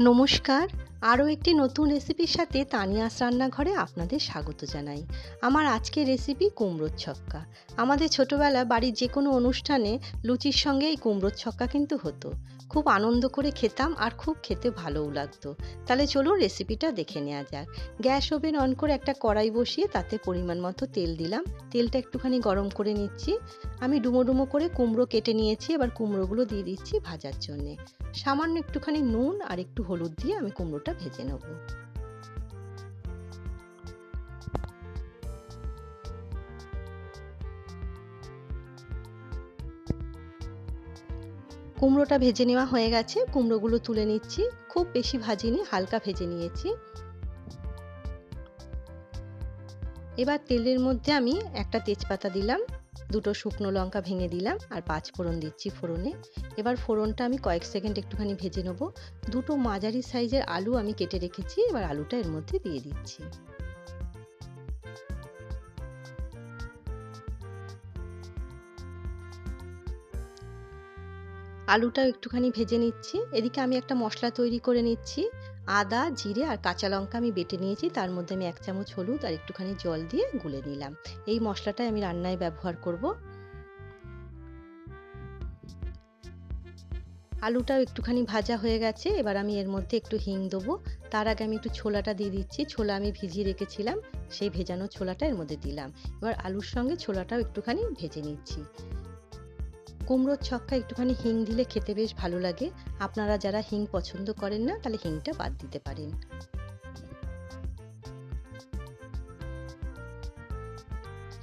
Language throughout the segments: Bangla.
নমস্কার। আরও একটি নতুন রেসিপির সাথে তানিয়াস রান্নাঘরে আপনাদের স্বাগত জানাই। আমার আজকের রেসিপি কুমড়োর ছক্কা। আমাদের ছোটোবেলা বাড়ির যে কোনো অনুষ্ঠানে লুচির সঙ্গে এই কুমড়োর ছক্কা কিন্তু হতো। খুব আনন্দ করে খেতাম আর খুব খেতে ভালোও লাগতো। তাহলে চলুন রেসিপিটা দেখে নেওয়া যাক। গ্যাস ওভেন অন করে একটা কড়াই বসিয়ে তাতে পরিমাণ মতো তেল দিলাম। তেলটা একটুখানি গরম করে নিচ্ছি। আমি ডুমো ডুমো করে কুমড়ো কেটে নিয়েছি, এবার কুমড়োগুলো দিয়ে দিচ্ছি ভাজার জন্যে। সামান্য একটুখানি নুন আর একটু হলুদ দিয়ে আমি কুমড়োটা ভেজে নেব। কুমড়োটা ভেজে নেওয়া হয়ে গেছে। কুমড়োগুলো তুলে নিচ্ছি। খুব বেশি ভাজিনি, হালকা ভেজে নিয়েছি। এবার তেলের মধ্যে আমি একটা তেজপাতা দিলাম, দুটো শুকনো লঙ্কা ভেঙে দিলাম আর পাঁচ ফোড়ন দিচ্ছি ফোড়নে। এবার ফোড়নটা আমি কয়েক সেকেন্ড একটুখানি ভেজে নেব। দুটো মাঝারি সাইজের আলু আমি কেটে রেখেছি, এবার আলুটা এর মধ্যে দিয়ে দিচ্ছি। আলুটাও একটুখানি ভেজে নিচ্ছি। এদিকে আমি একটা মশলা তৈরি করে নিচ্ছি। আদা, জিরে আর কাঁচা লঙ্কা আমি বেটে নিয়েছি। তার মধ্যে আমি এক চামচ হলুদ আর একটুখানি জল দিয়ে গুলে নিলাম। এই মশলাটাই আমি রান্নায় ব্যবহার করব। আলুটাও একটুখানি ভাজা হয়ে গেছে। এবার আমি এর মধ্যে একটু হিং দেবো। তার আগে আমি একটু ছোলাটা দিয়ে দিচ্ছি। ছোলা আমি ভিজিয়ে রেখেছিলাম। সেই ভেজানো ছোলাটা এর মধ্যে দিলাম। এবার আলুর সঙ্গে ছোলাটাও একটুখানি ভেজে নিচ্ছি। কুমড়োর ছক্কা একটুখানি হিং দিলে খেতে বেশ ভালো লাগে। আপনারা যারা হিং পছন্দ করেন না, তাহলে হিংটা বাদ দিতে পারেন।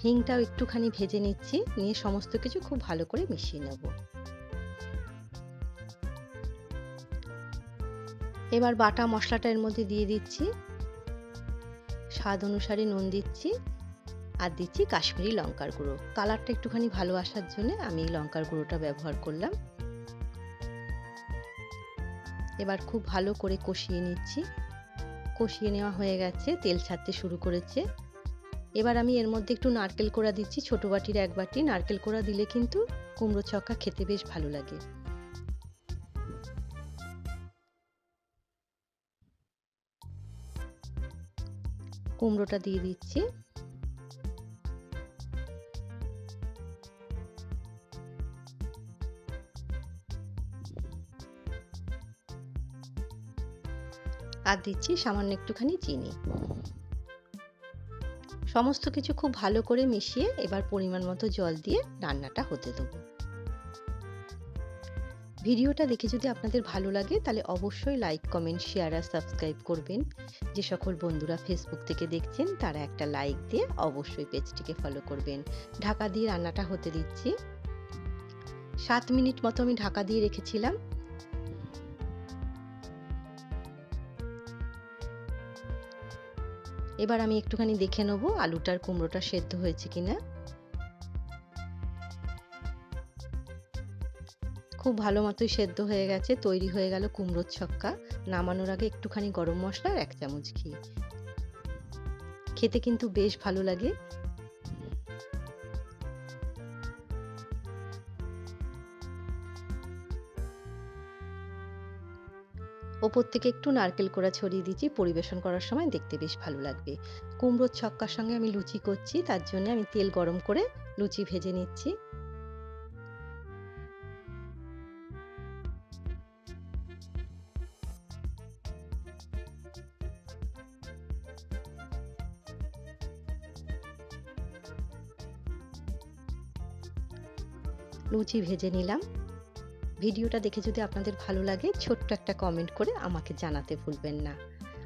হিংটাও একটুখানি ভেজে নিচ্ছি, নিয়ে সমস্ত কিছু খুব ভালো করে মিশিয়ে নেব। এবার বাটা মশলাটা এর মধ্যে দিয়ে দিচ্ছি। স্বাদ অনুসারে নুন দিচ্ছি। আর দিচ্ছি কাশ্মীরি লঙ্কার গুঁড়ো। কালারটা একটুখানি ভালো আসার জন্য আমি লঙ্কার গুঁড়োটা ব্যবহার করলাম। এবার খুব ভালো করে কষিয়ে নিচ্ছি। কষিয়ে নেওয়া হয়ে গেছে, তেল ছাড়তে শুরু করেছে। এবার আমি এর মধ্যে একটু নারকেল কোড়া দিচ্ছি, ছোটো বাটির এক বাটি। নারকেল কোড়া দিলে কিন্তু কুমড়ো ছক্কা খেতে বেশ ভালো লাগে। কুমড়োটা দিয়ে দিচ্ছি। আর দিচ্ছি সামান্য একটুখানি চিনি। সমস্ত কিছু খুব ভালো করে মিশিয়ে এবার পরিমাণ মতো জল দিয়ে রান্নাটা হতে দেবো। ভিডিওটা দেখে যদি আপনাদের ভালো লাগে, তাহলে অবশ্যই লাইক কমেন্ট শেয়ার আর সাবস্ক্রাইব করবেন। যে সকল বন্ধুরা ফেসবুক থেকে দেখছেন, তারা একটা লাইক দিয়ে অবশ্যই পেজটিকে ফলো করবেন। ঢাকা দিয়ে রান্নাটা হতে দিচ্ছি। সাত মিনিট মতো আমি ঢাকা দিয়ে রেখেছিলাম। এবার আমি একটুখানি দেখে নেব আলুটার কুমড়োটা সেদ্ধ হয়েছে কিনা। খুব ভালো মতোই সেদ্ধ হয়ে গেছে, তৈরি হয়ে গেল কুমড়োর ছক্কা। নামানোর আগে একটুখানি গরম মশলা আর এক চামচ ঘি। খেতে কিন্তু বেশ ভালো লাগে। ওপর থেকে একটু নারকেল কোড়া ছড়িয়ে দিচ্ছি, পরিবেশন করার সময় দেখতে বেশ ভালো লাগবে। কুমড়োর ছক্কার সঙ্গে আমি লুচি করছি, তার জন্য আমি তেল গরম করে লুচি ভেজে নিচ্ছি। লুচি ভেজে নিলাম। ভিডিওটা দেখে যদি আপনাদের ভালো লাগে, ছোট্ট একটা কমেন্ট করে আমাকে জানাতে ভুলবেন না।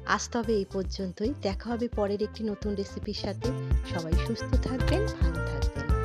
আজ তবে এই পর্যন্তই। দেখা হবে পরের একটি নতুন রেসিপির সাথে। সবাই সুস্থ থাকবেন, ভালো থাকবেন।